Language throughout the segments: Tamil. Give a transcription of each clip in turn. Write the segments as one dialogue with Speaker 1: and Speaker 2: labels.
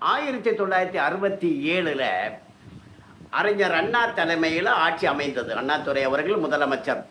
Speaker 1: ஆயிரத்தி தொள்ளாயிரத்தி அறுபத்தி ஏழில் அறிஞர் அண்ணா தலைமையில் ஆட்சி அமைந்தது. அண்ணாதுரை அவர்கள் முதலமைச்சர்.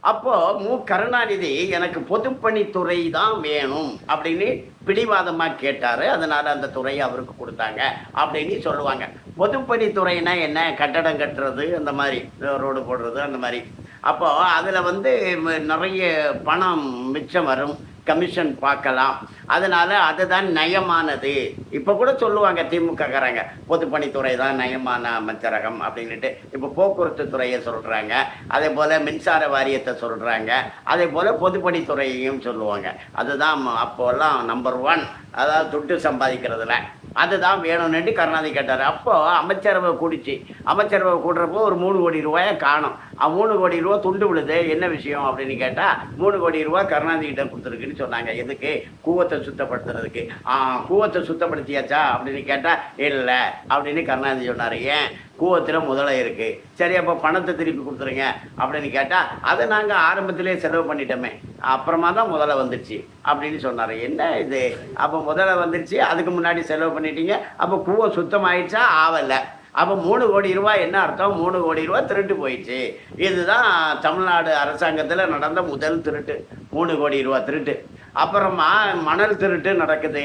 Speaker 1: அப்போது மு. கருணாநிதி எனக்கு பொதுப்பணித்துறை தான் வேணும் அப்படின்னு பிடிவாதமாக கேட்டார். அதனால் அந்த துறையை அவருக்கு கொடுத்தாங்க அப்படின்னு சொல்லுவாங்க. பொதுப்பணித்துறைனா என்ன? கட்டடம் கட்டுறது அந்த மாதிரி ரோடு போடுறது அந்த மாதிரி. அப்போது அதில் வந்து நிறைய பணம் மிச்சம் வரும். கமிஷன் பார்க்கலாம். அதனால் அதுதான் நயமானது. இப்போ கூட சொல்லுவாங்க திமுககாரங்க பொதுப்பணித்துறை தான் நயமான அமைச்சரகம் அப்படின்னுட்டு. இப்போ போக்குவரத்து துறையை சொல்கிறாங்க அதே போல் மின்சார வாரியத்தை சொல்கிறாங்க அதே போல் பொதுப்பணித்துறையையும் சொல்லுவாங்க. அதுதான் அப்போல்லாம் நம்பர் ஒன் அதாவது துட்டு சம்பாதிக்கிறதுல. அதுதான் வேணும்னுட்டு கருணாநிதி கேட்டார். அப்போ அமைச்சரவை கூடிச்சு. அமைச்சரவை கூடுறப்போ ஒரு மூணு கோடி ரூபாயை காணும். மூணு கோடி ரூபா துண்டு விழுது என்ன விஷயம் அப்படின்னு கேட்டால் மூணு கோடி ரூபா கருணாநிதி கிட்ட கொடுத்துருக்குன்னு சொன்னாங்க. எதுக்கு? கூவத்தை சுத்தப்படுத்துறதுக்கு. கூவத்தை சுத்தப்படுத்தியாச்சா அப்படின்னு கேட்டால் இல்லை அப்படின்னு கருணாநிதி சொன்னார். ஏன்? கூவத்தில் முதலை இருக்குது சரி அப்போ பணத்தை திருப்பி கொடுத்துருங்க அப்படின்னு கேட்டால் அதை நாங்கள் ஆரம்பத்திலே செலவு பண்ணிட்டோமே. அப்புறமா தான் முதல்ல வந்துடுச்சு அப்படின்னு சொன்னார். என்ன இது? அப்போ முதல்ல வந்துடுச்சு அதுக்கு முன்னாடி செலவு பண்ணிட்டீங்க. அப்போ கூவம் சுத்தமாயிடுச்சா? ஆவலை. அப்போ மூணு கோடி ரூபா என்ன அர்த்தம்? மூணு கோடி ரூபா திருட்டு போயிடுச்சு. இதுதான் தமிழ்நாடு அரசாங்கத்தில் நடந்த முதல் திருட்டு. மூணு கோடி ரூபா திருட்டு. அப்புறமா மணல் திருட்டு நடக்குது.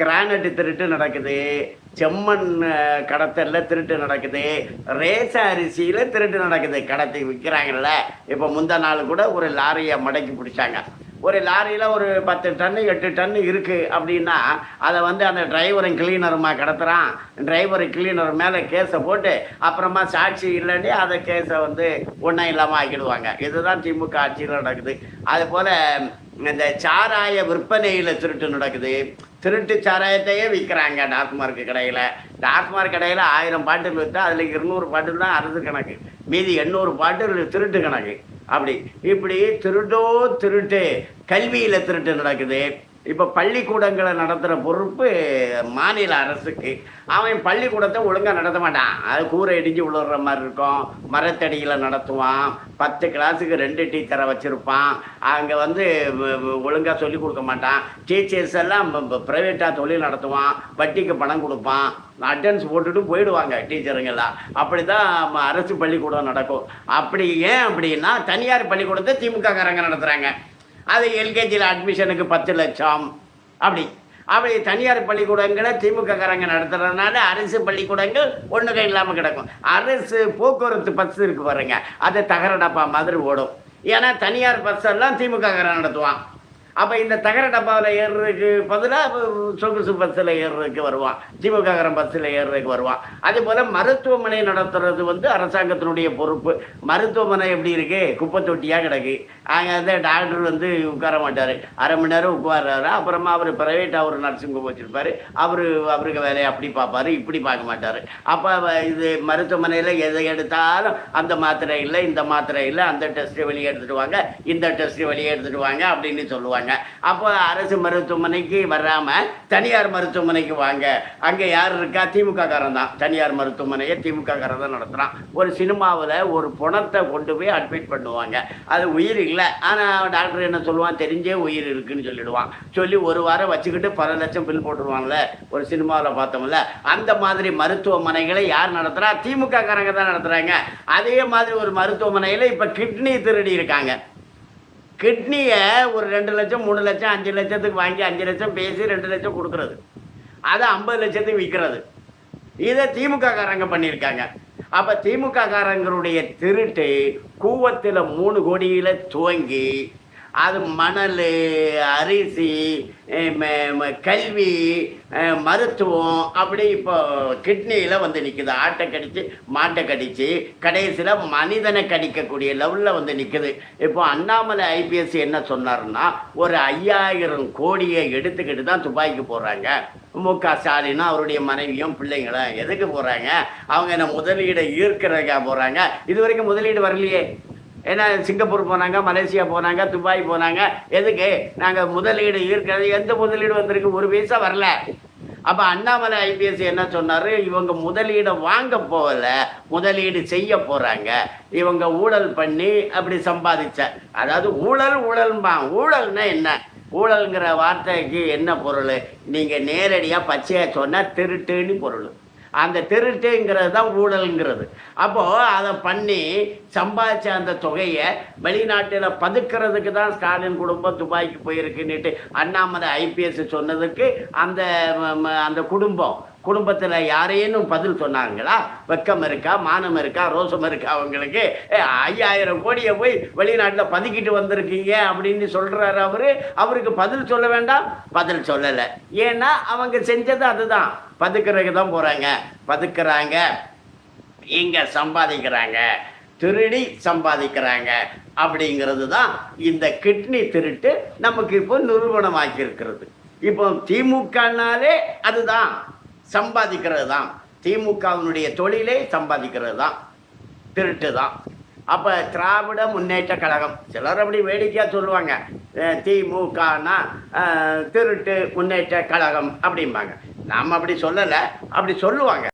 Speaker 1: கிரானைட் திருட்டு நடக்குது. செம்மண் கடத்தலில் திருட்டு நடக்குது. ரேச அரிசியில் திருட்டு நடக்குது. கடத்தி விற்கிறாங்கல்ல இப்போ முந்தா நாள் கூட ஒரு லாரியை மடக்கி பிடிச்சாங்க. ஒரு லாரியில் ஒரு பத்து டன்னு எட்டு டன்னு இருக்குது அப்படின்னா அதை வந்து அந்த டிரைவரும் கிளீனருமா கடத்துகிறான் டிரைவர் கிளீனர் மேலே கேஸை போட்டு அப்புறமா சாட்சி இல்லைன்னு அதை கேஸை வந்து ஒன்றும் இல்லாமல் ஆக்கிடுவாங்க. இதுதான் திமுக ஆட்சியில் நடக்குது. அது போல் இந்த சாராய விற்பனையில் திருட்டு நடக்குது. திருட்டு சாராயத்தையே விற்கிறாங்க டாஸ்மார்க் கடையில். டாஸ்மார்க் கடையில் ஆயிரம் பாட்டில் விற்றா அதில் இருநூறு பாட்டில் தான் அரசு கணக்கு. மீதி எண்ணூறு பாட்டில் திருட்டு கணக்கு. அப்படி இப்படி திருட்டோ திருட்டு. கல்வியில் திருட்டு நடக்குது. இப்போ பள்ளிக்கூடங்களை நடத்துகிற பொறுப்பு மாநில அரசுக்கு. அவன் பள்ளிக்கூடத்தை ஒழுங்காக நடத்த மாட்டான். அது கூரை இடிஞ்சு விழுற மாதிரி இருக்கும். மரத்தடியில் நடத்துவான். பத்து கிளாஸுக்கு ரெண்டு டீச்சரை வச்சுருப்பான். அங்கே வந்து ஒழுங்காக சொல்லி கொடுக்க மாட்டான். டீச்சர்ஸ் எல்லாம் ப்ரைவேட்டாக தொழில் நடத்துவான். வட்டிக்கு பணம் கொடுப்பான். அட்டன்ஸ் போட்டுட்டு போயிடுவாங்க டீச்சருங்கெல்லாம். அப்படி தான் அரசு பள்ளிக்கூடம் நடக்கும். அப்படி ஏன் அப்படின்னா தனியார் பள்ளிக்கூடத்தை திமுக காரங்க நடத்துகிறாங்க அது எல்கேஜியில் அட்மிஷனுக்கு பத்து லட்சம். அப்படி. அப்படி தனியார் பள்ளிக்கூடங்களை திமுக காரங்க நடத்துறதுனால அரசு பள்ளிக்கூடங்கள் ஒன்றுக்கும் இல்லாமல் கிடக்கும். அரசு போக்குவரத்து பஸ் இருக்கு பாருங்க. அது தகர டப்பா மாதிரி ஓடும். ஏன்னா தனியார் பஸ் எல்லாம் திமுக நடத்துவான். அப்போ இந்த தகர டப்பாவில் ஏறுறதுக்கு பதிலாக சொகுசு பஸ்ஸில் ஏறுறதுக்கு வருவான் ஜீவகாகரம் பஸ்ஸில் ஏறுறதுக்கு வருவான் அதே போல் மருத்துவமனை நடத்துறது வந்து அரசாங்கத்தினுடைய பொறுப்பு. மருத்துவமனை எப்படி இருக்கு? குப்பை தொட்டியாக கிடக்கு. அங்கே வந்து டாக்டர் வந்து உட்கார மாட்டார். அரை மணி நேரம் உட்கார்றாரு. அப்புறமா அவர் ப்ரைவேட்டாக ஒரு நர்சிங் ஹோம் வச்சுருப்பார். அவர் அவருக்கு வேலையை அப்படி பார்ப்பாரு. இப்படி பார்க்க மாட்டார். அப்போ இது மருத்துவமனையில் எதை எடுத்தாலும் அந்த மாத்திரை இல்லை இந்த மாத்திரை இல்லை அந்த டெஸ்ட்டு வெளியே எடுத்துகிட்டு வாங்க இந்த டெஸ்ட்டு வெளியே எடுத்துகிட்டு வாங்க அப்படின்னு சொல்லுவாங்க. அப்போ அரசு மருத்துவமனைக்கு வராமல் தனியார் மருத்துவமனைக்கு வாங்க. அங்கே யார் இருக்கா? திமுக காரன் தான். தனியார் மருத்துவமனையை திமுக காரன் தான் நடத்துகிறான் ஒரு சினிமாவில் ஒரு பணத்தை கொண்டு போய் அட்மிட் பண்ணுவாங்க. அது உயிர் இல்லை. ஆனால் டாக்டர் என்ன சொல்லுவான்? தெரிஞ்சே உயிர் இருக்குன்னு சொல்லிடுவான். சொல்லி ஒரு வாரம் வச்சுக்கிட்டு பல லட்சம் பில் போட்டுருவாங்கல்ல ஒரு சினிமாவில் பார்த்தோம்ல. அந்த மாதிரி மருத்துவமனைகளை யார் நடத்துகிறா திமுக காரங்க தான் நடத்துகிறாங்க அதே மாதிரி ஒரு மருத்துவமனையில் இப்போ கிட்னி திருடி இருக்காங்க. கிட்னியை ஒரு ரெண்டு லட்சம் மூணு லட்சம் அஞ்சு லட்சத்துக்கு வாங்கி அஞ்சு லட்சம் பேசி ரெண்டு லட்சம் கொடுக்குறது. அதை ஐம்பது லட்சத்துக்கு விற்கிறது. இதை திமுக காரங்க பண்ணியிருக்காங்க. அப்போ திமுக காரங்களுடைய திருட்டு கூவத்தில் மூணு கோடியில் துவங்கி அது மணல் அரிசி கல்வி மருத்துவம் அப்படி இப்போ கிட்னியில் வந்து நிற்குது ஆட்டை கடித்து மாட்டை கடித்து கடைசியில் மனிதனை கடிக்கக்கூடிய லெவலில் வந்து நிற்குது இப்போ அண்ணாமலை ஐபிஎஸ் என்ன சொன்னாருன்னா ஒரு ஐயாயிரம் கோடியை எடுத்துக்கிட்டு தான் துபாய்க்கு போகிறாங்க மு க ஸ்டாலினும் அவருடைய மனைவியும் பிள்ளைங்களும் எதுக்கு போகிறாங்க அவங்க என்ன முதலீடை ஈர்க்கிறதுக்காக போகிறாங்க இது வரைக்கும் முதலீடு வரலையே. ஏன்னா சிங்கப்பூர் போனாங்க மலேசியா போனாங்க துபாய் போனாங்க. எதுக்கு? நாங்கள் முதலீடு இருக்கிறது எந்த முதலீடு வந்திருக்கு? ஒரு பைசா வரல. அப்போ அண்ணாமலை ஐபிஎஸ் என்ன சொன்னார்? இவங்க முதலீடை வாங்க போகல முதலீடு செய்ய போகிறாங்க இவங்க ஊழல் பண்ணி அப்படி சம்பாதிச்ச. அதாவது ஊழல் ஊழல்பான் ஊழல்னா என்ன? ஊழல்ங்கிற வார்த்தைக்கு என்ன பொருள்? நீங்கள் நேரடியாக பச்சையாக சொன்னால் திருட்டுன்னு பொருள். அந்த திருட்டுங்கிறது தான் ஊழல்ங்கிறது. அப்போது அதை பண்ணி சம்பாதிச்ச அந்த தொகையை வெளிநாட்டில் பதுக்கிறதுக்கு தான் ஸ்டாலின் குடும்பம் துபாய்க்கு போயிருக்குன்னுட்டு அண்ணாமலை ஐபிஎஸ் சொன்னதுக்கு அந்த அந்த குடும்பம் குடும்பத்தில் யாரேனும் பதில் சொன்னாங்களா? வெக்கம் இருக்கா மானம் இருக்கா ரோசம் இருக்கா அவங்களுக்கு? ஏ, ஐயாயிரம் கோடியை போய் வெளிநாட்டில் பதுக்கிட்டு வந்திருக்கீங்க அப்படின்னு சொல்கிறாரு அவர். அவருக்கு பதில் சொல்ல வேண்டாம்? பதில் சொல்லலை. ஏன்னா அவங்க செஞ்சது அதுதான். பதுக்கிறதுக்கு தான் போகிறாங்க பதுக்கிறாங்க. இங்கே சம்பாதிக்கிறாங்க. திருடி சம்பாதிக்கிறாங்க. அப்படிங்கிறது தான் இந்த கிட்னி திருட்டு நமக்கு இப்போ நிரூபணமாக்கி இருக்கிறது இப்போ திமுகனாலே அதுதான். சம்பாதிக்கிறது தான் திமுகவினுடைய தொழிலே சம்பாதிக்கிறது தான் திருட்டு தான் அப்போ திராவிட முன்னேற்ற கழகம் சிலர் அப்படி வேடிக்கையாக சொல்லுவாங்க. திமுகனா திருட்டு முன்னேற்ற கழகம் அப்படிம்பாங்க. நாம் அப்படி சொல்லலை அப்படி சொல்லுவாங்க.